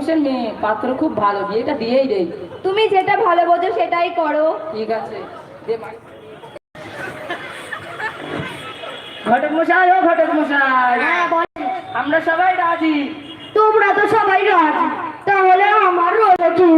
মানুষের মেয়ে পাত্র খুব ভালো বিয়েটা দিয়েই দেই। তুমি যেটা ভালো বোঝো সেটাই করো। ঠিক আছে ঘটক মশাই ও ঘটক মশাই। হ্যাঁ বল। আমরা সবাই রাজি। তোমরা তো সবাই রাজি। তাহলে আমার রইল কি?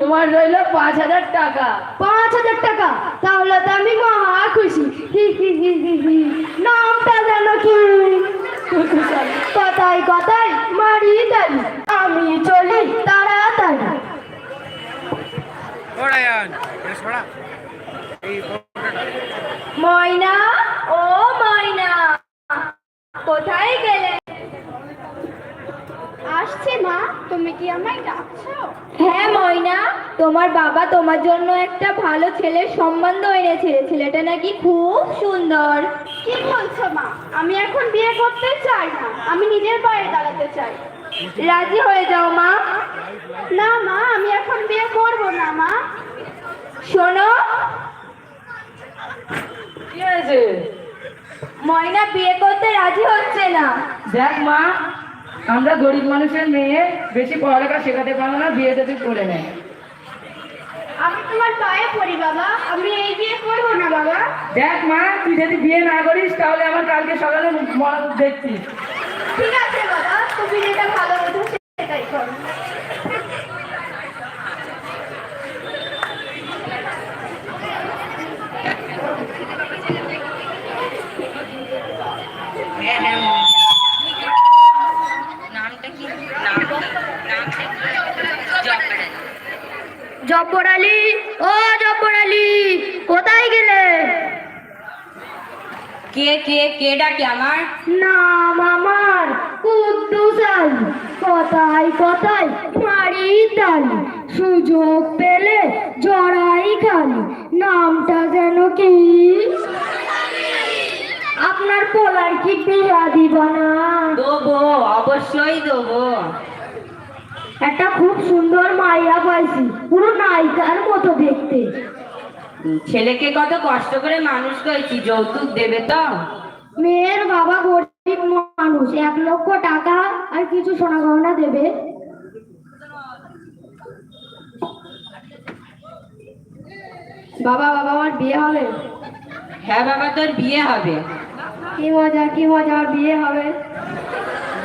তোমার রইল পাঁচ হাজার টাকা। পাঁচ হাজার টাকা? তাহলে তো আমি মহা খুশি। হি হি হি হি হি। নামটা যেন কি? কথায় কথায় মারি দেন আমি চলি তাড়াতাড়ি ওরায়ান এটা ছড়া এই ফটোটা ময়না ও ময়না কোথায় গেলে? আসছি মা তুমি কি আমায় ডাকছো? হ্যাঁ ময়না তোমার বাবা তোমার জন্য একটা ভালো ছেলের সম্বন্ধ এনেছে ছেলেটা নাকি খুব সুন্দর। কি বলছো মা? আমি এখন বিয়ে করতে চাই না। আমি নিজের পায়ে দাঁড়াতে চাই। রাজি হয়ে যাও মা। না মা আমি এখন বিয়ে করব না মা। শোনো। কি হয়েছে? ময়না বিয়ে করতে রাজি হচ্ছে না। দেখ মা আমরা গরিব মানুষের মেয়ে বেশি পড়ালেখা শেখাতে পারব না বিয়ে তুই করে নেয় আমি তোমার পায়ে পড়ি বাবা। আমি এই বিয়ে করব না বাবা। দেখ মা তুই যদি বিয়ে না করিস তাহলে আমার কালকে সকালে মরণ দেখছিস। ঠিক আছে বাবা। তুমি যেটা ভালো বোঝো সেটাই করো। জব্বর আলী ও জব্বর আলী কোথায় গেলে? কে কে কে ডাকে আমার? নাম আমার। কুদ্দুস কথায় কথায় মারি তালি। সুযোগ পেলে জড়াই খালি। নামটা যেন কি? আপনার পোলার কি বিয়া দিব না দেবো অবশ্যই দেবো। একটা খুব সুন্দর মাইয়া পাইছি পুরো নায়িকার মতো দেখতে। ছেলেকে কত কষ্ট করে মানুষ করেছি যৌতুক দেবে তো? মেয়ের বাবা গরিব মানুষ এক লক্ষ টাকা আর কিছু সোনা গহনা দেবে। বাবা বাবা আমার বিয়ে হবে? হ্যাঁ বাবা তোর বিয়ে হবে। কি মজা কি মজা আমার বিয়ে হবে।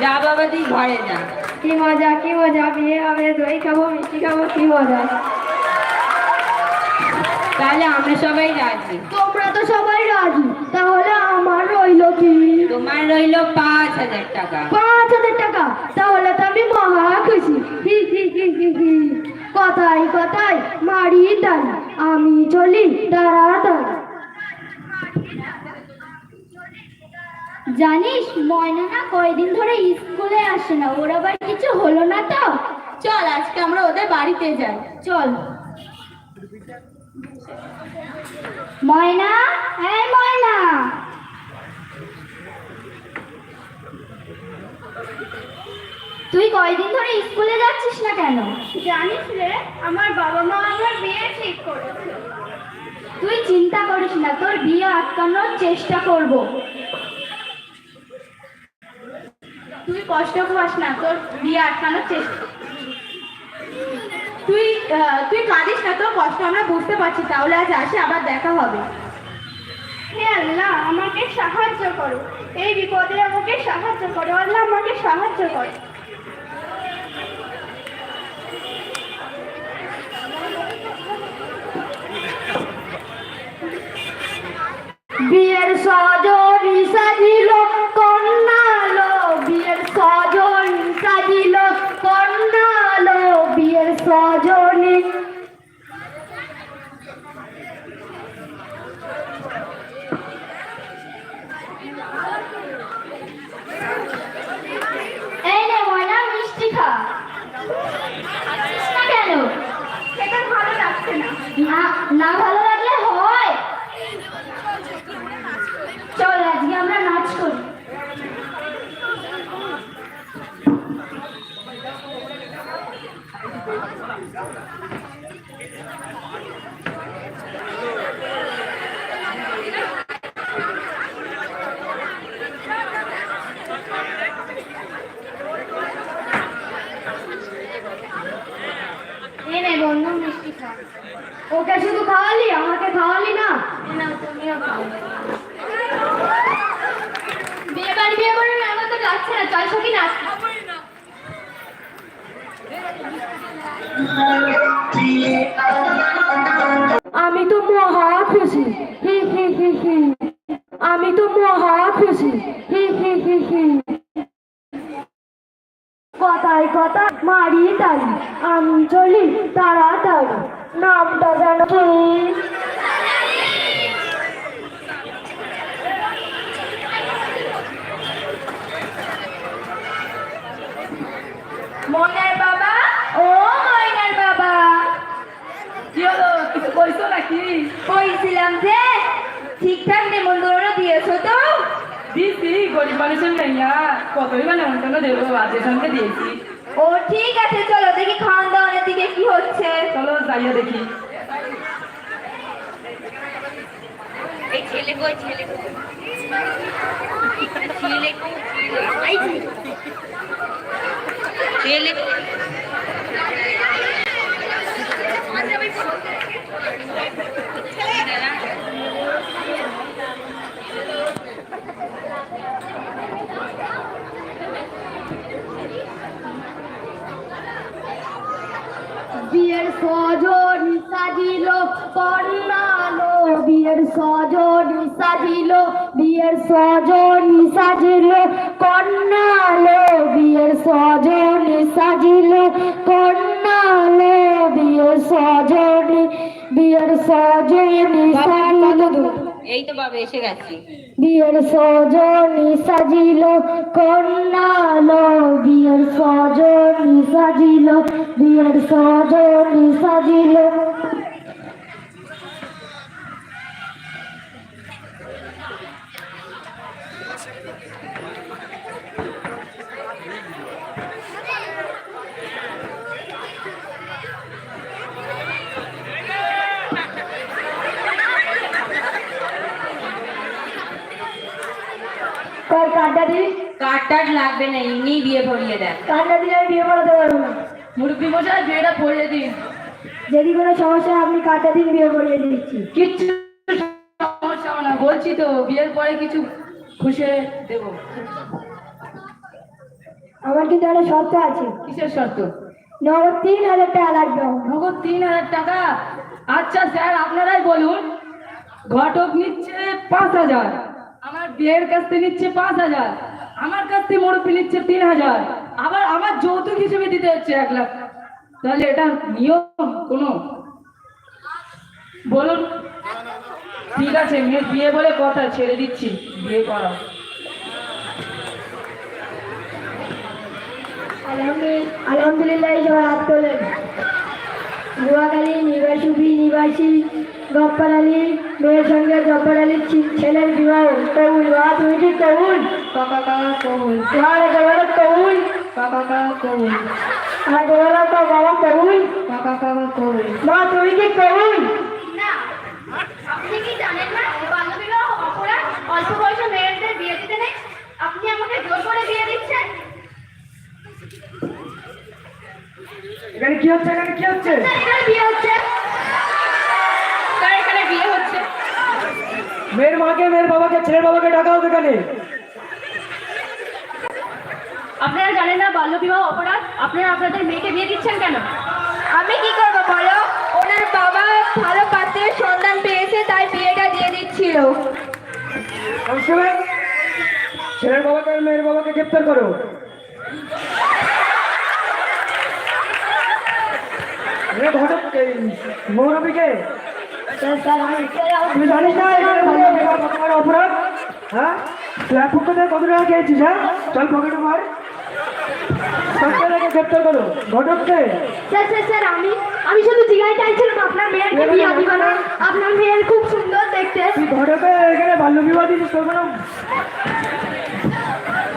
যা বাবা তুই ঘরে যা। কি মজা কি মজা বিয়ে হবে। দই খাব মিষ্টি খাব কি মজা। তাহলে আমরা সবাই রাজি। তোমরা তো সবাই রাজি। তাহলে রইল কি? তোমার রইল পাঁচ হাজার টাকা। পাঁচ হাজার টাকা? তাহলে তো আমি মহা খুশি। হি হি হি হি হি। কথায় কথায় মারি তাই। আমি চলি তাড়াতাড়ি জানিস ময়না না কয়দিন ধরে স্কুলে আসে না। ওর আবার কিছু হলো না তো? চল আজকে আমরা ওদের বাড়িতে যাই। চল। ময়না? এই ময়না! তুই কয়দিন ধরে স্কুলে যাচ্ছিস না কেন? জানিস রে আমার বাবা মা আমার বিয়ে ঠিক করেছে। তুই চিন্তা করিস না তোর বিয়ে আটকানোর চেষ্টা করব। তুই কষ্ট পাস না তোর বিয়ে আটকানোর চেষ্টা তুই তুই কাঁদিস না তোর কষ্ট আমরা বুঝতে পারছি তাহলে আজ আসে আবার দেখা হবে। হে আল্লাহ আমাকে সাহায্য করো। এই বিপদে আমাকে সাহায্য করো আল্লাহ আমাকে সাহায্য করো। ওকে শুধু খাওয়ালি? আমাকে খাওয়ালি না? বিয়ে বাড়ি বিয়ে বাড়ি আমার তো যাচ্ছে না। চল সখী নাচ। আমি তো মহা খুশি। হি হি হি হি। আমি তো মহা খুশি। হি হি হি হি। কথায় কথা মারি তালি আমি চলি তাড়াতাড়ি। নামটা যেন কি? ময়নার বাবা? ও ময়নার বাবা। কি হলো? কিছু কইছো নাকি? কইছিলাম যে ঠিকঠাক নেমন্তন্ন দিয়েছ তো? দিছি গরিব মানুষের মেয়া কতই মানে অন্তন্য দেবো আজের সঙ্গে দিয়েছি। ও ঠিক আছে চলো দেখি খাওয়ান দাওয়ানের দিকে কি হচ্ছে। চলো যাইও দেখি। এই ছেলে কই ছেলে কই? ছেলে কই এই ছেলে কই বিয়ের সজন সাজিল কন্যালো বিয়ের সজন সাজিল বিয়ের সজন সাজিল কন্যালো বিয়ের সজন সাজিল কন্যালো বিয়ের সজন বিয়ের সজন সাজিল। এই তো বাবা এসে গেছি। বিয়ের সজনি সাজিল কন্যালো বিয়ের সজনি সাজিল বিয়ের সজনি সাজিল কর কার্ডটা টাট লাগবে না এমনি বিয়ে ভরিয়ে দেন কার্ডটা দিলে আমি বিয়ে পড়াতে পারব না। মুরব্বী মশাই বিয়েটা পড়িয়ে দিন। যদি কোনো সমস্যা আপনি কার্ডটা দিন বিয়ে পড়িয়ে দিচ্ছি। কিচ্ছু সমস্যা না বলছি তো বিয়ের পরে কিছু খুশি দেবো। আমার কিন্তু একটা শর্ত আছে। কিসের শর্ত? নগদ তিন হাজার টাকা লাগবে নগদ তিন হাজার টাকা? আচ্ছা স্যার আপনারাই বলুন। ঘটক নিচ্ছে পাঁচ হাজার। আমার বিয়ের কাছ নিচ্ছে পাঁচ হাজার, আমার কাছ মুরব্বী নিচ্ছে তিন হাজার, আবার আমার যৌতুক হিসেবে দিতে হচ্ছে এক লাখ। তাহলে এটা নিয়ম কোনো? বলুন। ঠিক আছে মেয়ের বিয়ে বলে কথা ছেড়ে দিচ্ছি, বিয়ে করা আলহামদুলিল্লাহ আলহামদুলিল্লাহ হাত তোলেন। গুয়াখালী নিবাসী গপ্পার আলী মেয়ের সঙ্গে জব্বার আলীর ছেলের বিবাহ। কবুল বা তুমি কি কবুল কাকা কাকা কবুল তোমার একেবারে কবুল কাকা কাকা কবুল আর তো বাবা কবুল কাকা কাকা কবুল মা তুমি কি কবুল না আপনি কি জানেন না বাল্যবিবাহ অপরাধ অল্প বয়সে মেয়েদের বিয়ে দিতে নেই? আপনি আমাকে জোর করে বিয়ে দিচ্ছেন? এখানে কি হচ্ছে? এখানে কি হচ্ছে? স্যার, এখানে বিয়ে হচ্ছে কার এখানে বিয়ে হচ্ছে মেয়ের মাকে মেয়ের বাবাকে ছেলের বাবাকে ডাকা হবে এখানে। আপনারা জানেন না বাল্যবিবাহ অপরাধ? আপনারা আপনাদের মেয়েকে বিয়ে দিচ্ছেন কেন? আমি কি করব বলো? ওনার বাবা ভালো পাত্রের সন্ধান পেয়েছে তাই বিয়েটা দিয়ে দিচ্ছিল। ছেলের বাবাকে আর মেয়ের বাবাকে গ্রেপ্তার করো। ঘটক মৌরবীকে তুই জানিস না বড় অপরাধ হ্যাঁ তুই এক পক্ষ থেকে কত টাকা খেয়েছিস হ্যাঁ চল পকেটে মার সরকারকে গ্রেপ্তার করো ঘটককে স্যার স্যার স্যার আমি আমি শুধু জিজ্ঞাসা চাইছিলাম আপনার বিয়ে দিব না। আপনার মেয়ের খুব সুন্দর দেখতে। তুই ঘটকে এখানে বাল্যবিবাহ দিয়েছিস তোর কোনো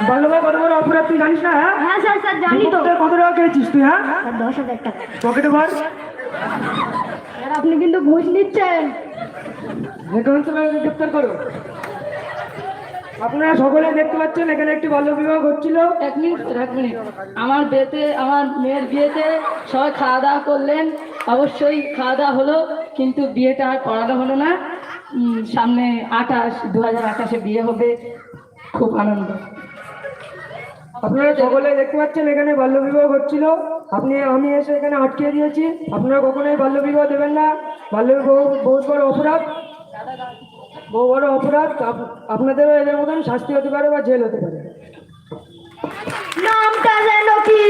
বাল্যবিবাহ কত বড় অপরাধ তুই জানিস না হ্যাঁ হ্যাঁ স্যার স্যার জানি তো। কত টাকা খেয়েছিস তুই হ্যাঁ? দশ হাজার টাকা। পকেটে মার স্যার আপনি কিন্তু ঘুষ নিচ্ছেন। কনস্টেবলকে গ্রেপ্তার করো। আপনারা সকলে দেখতে পাচ্ছেন এখানে একটি বাল্যবিবাহ ঘটছিল। এক মিনিট এক মিনিট। আমার বিয়েতে আমার মেয়ের বিয়েতে সবাই খাওয়া দাওয়া করলেন। অবশ্যই খাওয়া দাওয়া হলো কিন্তু বিয়েটা আর করানো হলো না। সামনে আঠাশ দু হাজার আঠাশে বিয়ে হবে। খুব আনন্দ। আপনারা সকলে দেখতে পাচ্ছেন এখানে বাল্যবিবাহ হচ্ছিল আপনি আমি এসে এখানে আটকে দিয়েছি। আপনারা কখনোই বাল্যবিবাহ দেবেন না। বাল্যবিবাহ বহুত বড় অপরাধ। বহু বড় অপরাধ। আপ- আপনাদেরও এদের মতন শাস্তি হতে পারে বা জেল হতে পারে। নামটা যেন কি?